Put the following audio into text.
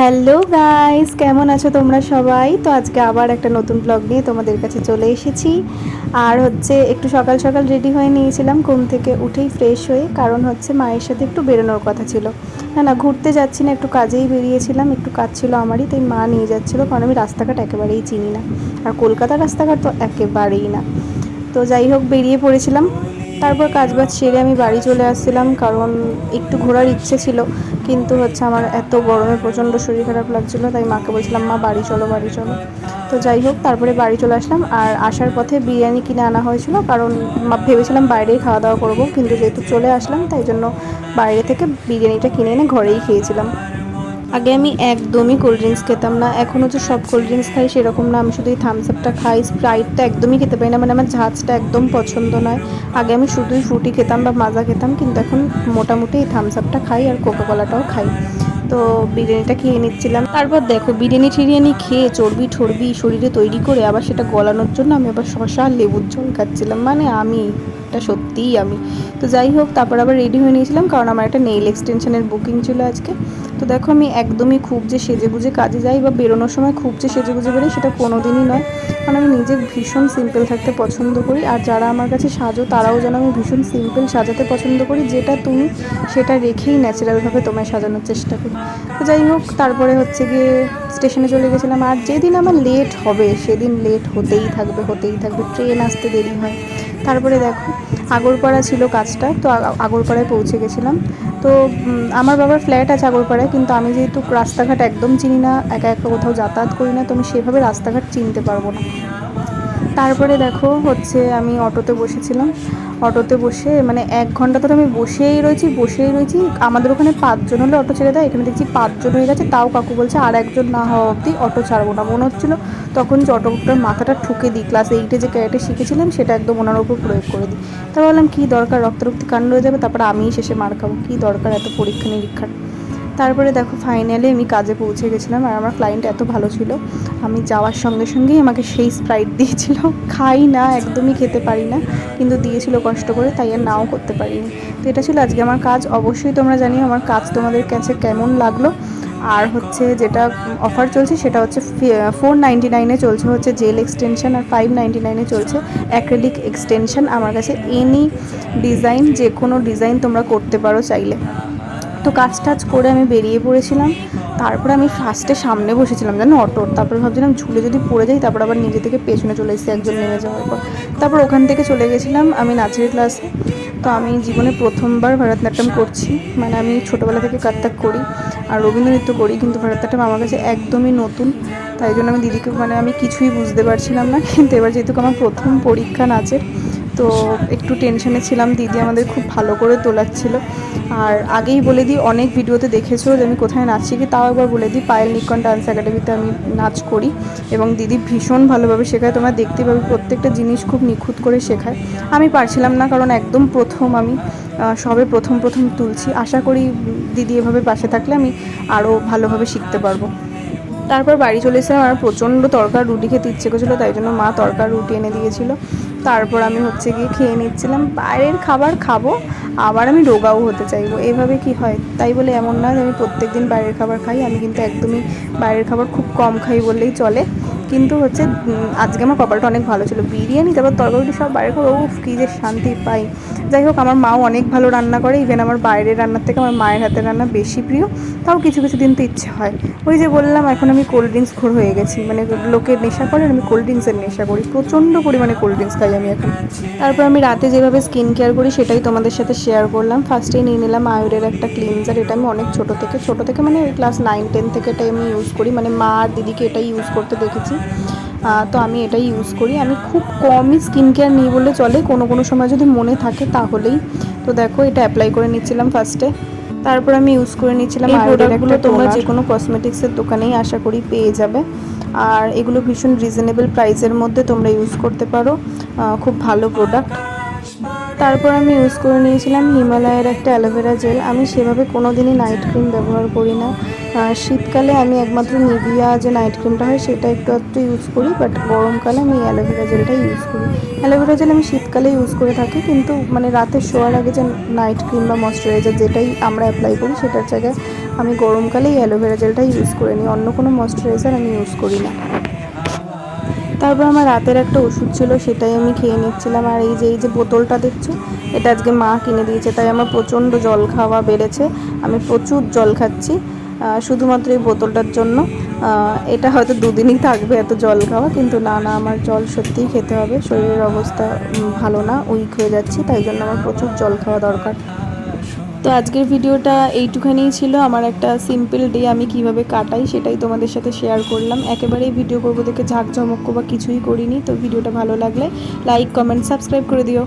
Hello guys, কেমন আছো তোমরা সবাই? তো আজকে আবার একটা নতুন ব্লগ নিয়ে তোমাদের কাছে চলে এসেছি। আর হচ্ছে একটু সকাল সকাল রেডি হয়ে নিয়েছিলাম, ঘুম থেকে উঠেই ফ্রেশ হয়ে, কারণ হচ্ছে মায়ের সাথে একটু বেরোনোর কথা ছিল। না না, ঘুরতে যাচ্ছি না, একটু কাজেই বেরিয়েছিলাম, একটু কাজ ছিল আমারই, তাই মা নিয়ে যাচ্ছিল, কারণ আমি রাস্তাঘাট একেবারেই চিনি না। আর কলকাতার রাস্তাঘাট তো একেবারেই না। তো যাই হোক, বেরিয়ে পড়েছিলাম। তারপর কাজ বাজ সেরে আমি বাড়ি চলে আসছিলাম, কারণ একটু ঘোরার ইচ্ছে ছিল, কিন্তু হচ্ছে আমার এত গরমে প্রচণ্ড শরীর খারাপ লাগছিল, তাই মাকে বলছিলাম, মা, বাড়ি চলো বাড়ি চলো। তো যাই হোক, তারপরে বাড়ি চলে আসলাম, আর আসার পথে বিরিয়ানি কিনে আনা হয়েছিল, কারণ ভেবেছিলাম বাইরেই খাওয়া দাওয়া করব, কিন্তু যেহেতু চলে আসলাম, তাই জন্য বাইরে থেকে বিরিয়ানিটা কিনে এনে ঘরেই খেয়েছিলাম। আগে আমি একদমই কোল্ড ড্রিঙ্কস খেতাম না এখন হচ্ছে সব কোল্ড ড্রিঙ্কস খাই সেরকম না। আমি শুধু এই থামস আপটা খাই স্প্রাইটটা একদমই খেতে পারি না মানে আমার ঝাঁজটা একদম পছন্দ নয়। আগে আমি শুধুই ফ্রুটি খেতাম বা মাজা খেতাম, কিন্তু এখন মোটামুটি এই থামস আপটা খাই আর কোকা কলাটাও খাই। তো বিরিয়ানিটা খেয়ে নিচ্ছিলাম। তারপর দেখো, বিরিয়ানি টিরিয়ানি খেয়ে চর্বি ঠরবি শরীরে তৈরি করে আবার সেটা গলানোর জন্য আমি আবার শশা লেবুর জল খাচ্ছিলাম। মানে আমি, এটা সত্যিই আমি। তো যাই হোক, তারপর আবার রেডি হয়ে নিয়েছিলাম কারণ আমার একটা নেইল এক্সটেনশনের বুকিং ছিল আজকে। তো দেখো, আমি একদমই খুব যে সেজে গুজে কাজে যাই বা বেরোনোর সময় খুব যে সেজে গুজে বেরোই সেটা কোনো দিনই নয়। কারণ আমি নিজে ভীষণ সিম্পল থাকতে পছন্দ করি। আর যারা আমার কাছে সাজো, তারাও যেন আমি ভীষণ সিম্পল সাজাতে পছন্দ করি। যেটা তুমি সেটা রেখেই ন্যাচারালভাবে তোমায় সাজানোর চেষ্টা করি। তো যাই হোক, তারপরে হচ্ছে গিয়ে স্টেশনে চলে গেছিলাম। আর যেদিন আমার লেট হবে, সেদিন লেট হতেই থাকবে হতেই থাকবে। ট্রেন আসতে দেরি হয়। তারপরে দেখো, আগরপাড়া ছিল কাজটা, তো আগরপাড়ায় পৌঁছে গেছিলাম। তো আমার বাবার ফ্ল্যাট আছে আগরপাড়ায়, কিন্তু আমি যেহেতু রাস্তাঘাট একদম চিনি না, একা একা কোথাও যাতায়াত করি না, তো আমি সেভাবে রাস্তাঘাট চিনতে পারব না। তারপরে দেখো হচ্ছে আমি অটোতে বসেছিলাম। অটোতে বসে মানে এক ঘণ্টা ধরে আমি বসেই রয়েছি বসেই রয়েছি। আমাদের ওখানে পাঁচজন হলে অটো ছেড়ে দেয়, এখানে দেখছি পাঁচজন হয়ে গেছে। তাও কাকু বলছে আর একজন না হওয়া অবধি অটো ছাড়বো না। মনে হচ্ছিল তখন যে অটোটার মাথাটা ঠুকে দিই। ক্লাস এইটে যে ক্যারেটে শিখেছিলাম, সেটা একদম ওনার উপর প্রয়োগ করে দিই। তারপর বললাম কী দরকার? রক্তারক্তি কাণ্ড হয়ে যাবে, তারপরে আমিই শেষে মার খাব। কী দরকার এত পরীক্ষা নিরীক্ষার তারপরে দেখো ফাইনালি আমি কাজে পৌঁছে গেছিলাম আর আমার ক্লায়েন্ট এত ভালো ছিল। আমি যাওয়ার সঙ্গে সঙ্গেই আমাকে সেই স্প্রাইট দিয়েছিল। খাই না, একদমই খেতে পারি না, কিন্তু দিয়েছিল কষ্ট করে, তাই আর নাও করতে পারিনি। তো এটা ছিল আজকে আমার কাজ। অবশ্যই তোমরা জানিও আমার কাজ তোমাদের কাছে কেমন লাগল। আর হচ্ছে যেটা অফার চলছে সেটা হচ্ছে ফোর নাইনটি নাইনে চলছে হচ্ছে জেল এক্সটেনশন আর ফাইভ নাইনটি নাইনে চলছে অ্যাক্রেলিক এক্সটেনশন আমার কাছে এনি ডিজাইন যে কোনো ডিজাইন তোমরা করতে পারো চাইলে। তো কাজ টাজ করে আমি বেরিয়ে পড়েছিলাম। তারপরে আমি ফার্স্টে সামনে বসেছিলাম, জানো? অটোর তারপরে ভাবছিলাম ঝুলে যদি পড়ে যাই, তারপর আবার নিজে থেকে পেছনে চলে এসেছি, একজন নেমে যাওয়ার পর। তারপর ওখান থেকে চলে গেছিলাম আমি নাচের ক্লাসে তো আমি জীবনে প্রথমবার ভারতনাট্যম করছি। মানে আমি ছোটোবেলা থেকে কাত্তাক করি আর রবীন্দ্রনৃত্য করি, কিন্তু ভারতনাট্যম আমার কাছে একদমই নতুন। তাই জন্য আমি দিদিকে মানে আমি কিছুই বুঝতে পারছিলাম না। কিন্তু এবার যেহেতু আমার প্রথম পরীক্ষা নাচের, তো একটু টেনশনে ছিলাম। দিদি আমাদের খুব ভালো করে তোলাচ্ছিল। আর আগেই বলে দিই, অনেক ভিডিওতে দেখেছ যে আমি কোথায় নাচ শিখি তাও একবার বলে দিই, পায়েল নিকন ডান্স একাডেমিতে আমি নাচ করি এবং দিদি ভীষণ ভালোভাবে শেখায়, তোমরা দেখতে পাবে প্রত্যেকটা জিনিস খুব নিখুঁত করে শেখায়। আমি পারছিলাম না কারণ একদম প্রথম আমি সবে প্রথম প্রথম তুলছি। আশা করি দিদি এভাবে পাশে থাকলে আমি আরও ভালোভাবে শিখতে পারব। তারপর বাড়ি চলে এসে আমার প্রচণ্ড তরকার রুটি খেতে ইচ্ছে করছিল, তাই জন্য মা তরকার রুটি এনে দিয়েছিল। তারপর আমি হচ্ছে গিয়ে খেয়ে নিচ্ছিলাম, বাইরের খাবার খাব আবার আমি রোগাও হতে চাইব। এভাবে কি হয়? তাই বলে এমন না যে আমি প্রত্যেক দিন বাইরের খাবার খাই, আমি কিন্তু একদমই বাইরের খাবার খুব কম খাই বললেই চলে। কিন্তু হচ্ছে আজকে আমার কপালটা অনেক ভালো ছিল। বিরিয়ানি, তারপর তরকারি সব বাইরে করে, উফ, কী যে শান্তি পাই। যাই হোক, আমার মাও অনেক ভালো রান্না করে। ইভেন আমার বাইরের রান্নার থেকে আমার মায়ের হাতের রান্না বেশি প্রিয়। তাও কিছু কিছু দিন তো ইচ্ছে হয়। ওই যে বললাম, এখন আমি কোল্ড ড্রিঙ্কস ঘোর হয়ে গেছি। মানে লোকের নেশা করে আমি কোল্ড ড্রিঙ্কসের নেশা করি। প্রচণ্ড পরিমাণে কোল্ড ড্রিঙ্কস খাই আমি এখন। তারপর আমি রাতে যেভাবে স্কিন কেয়ার করি, সেটাই তোমাদের সাথে শেয়ার করলাম। ফার্স্টেই নিয়ে নিলাম আয়ুরের একটা ক্লিনজার এটা আমি অনেক ছোট থেকে ছোট থেকে মানে ক্লাস নাইন টেন থেকে এটাই আমি ইউজ করি। মানে মা আর দিদিকে এটাই ইউজ করতে দেখেছি। আহ, তো আমি এটাই ইউজ করি। আমি খুব কমই স্কিন কেয়ার নিই বলে চলে। কোনো কোনো সময় যদি মনে থাকে তাহলেই। তো দেখো এটা অ্যাপ্লাই করে নিচ্ছিলাম ফার্স্টে তারপর আমি ইউজ করে নিচ্ছিলাম এই প্রোডাক্টগুলো তোমরা যে কোনো কসমেটিক্সের দোকানেই আশা করি পেয়ে যাবে। আর এগুলো ভীষণ রিজনেবল প্রাইসের মধ্যে তোমরা ইউজ করতে পারো। খুব ভালো প্রোডাক্ট তারপর আমি ইউজ করে নিয়েছিলাম হিমালয়ের একটা অ্যালোভেরা জেল। আমি সেভাবে কোনো দিনই নাইট ক্রিম ব্যবহার করি না। শীতকালে আমি একমাত্র নিভিয়া যে নাইট ক্রিমটা হয় সেটা একটু একটু ইউজ করি, বাট গরমকালে আমি অ্যালোভেরা জেলটাই ইউজ করি। অ্যালোভেরা জেল আমি শীতকালে ইউজ করে থাকি, কিন্তু মানে রাতে শোয়ার আগে যে নাইট ক্রিম বা ময়শ্চারাইজার যেটাই আমরা অ্যাপ্লাই করি, সেটার জায়গায় আমি গরমকালেই অ্যালোভেরা জেলটা ইউজ করে নিই। অন্য কোনো ময়শ্চারাইজার আমি ইউজ করি না। তারপর আমার রাতের একটা ওষুধ ছিল, সেটাই আমি খেয়ে নিচ্ছিলাম। আর এই যে এই যে বোতলটা দেখছ, এটা আজকে মা কিনে দিয়েছে, তাই আমার প্রচণ্ড জল খাওয়া বেড়েছে। আমি প্রচুর জল খাচ্ছি শুধুমাত্র এই বোতলটার জন্য। এটা হয়তো দুদিনই থাকবে এত জল খাওয়া, কিন্তু না না, আমার জল সত্যিই খেতে হবে। শরীরের অবস্থা ভালো না, উইক হয়ে যাচ্ছি, তাই জন্য আমার প্রচুর জল খাওয়া দরকার। তো আজকের ভিডিওটা এইটুখানেই ছিল। আমার একটা সিম্পল ডে আমি কীভাবে কাটাই সেটাই তোমাদের সাথে শেয়ার করলাম। একেবারেই ভিডিও করব দেখে ঝাঁকঝমক বা কিছুই করিনি। তো ভিডিওটা ভালো লাগলে লাইক কমেন্ট সাবস্ক্রাইব করে দিও।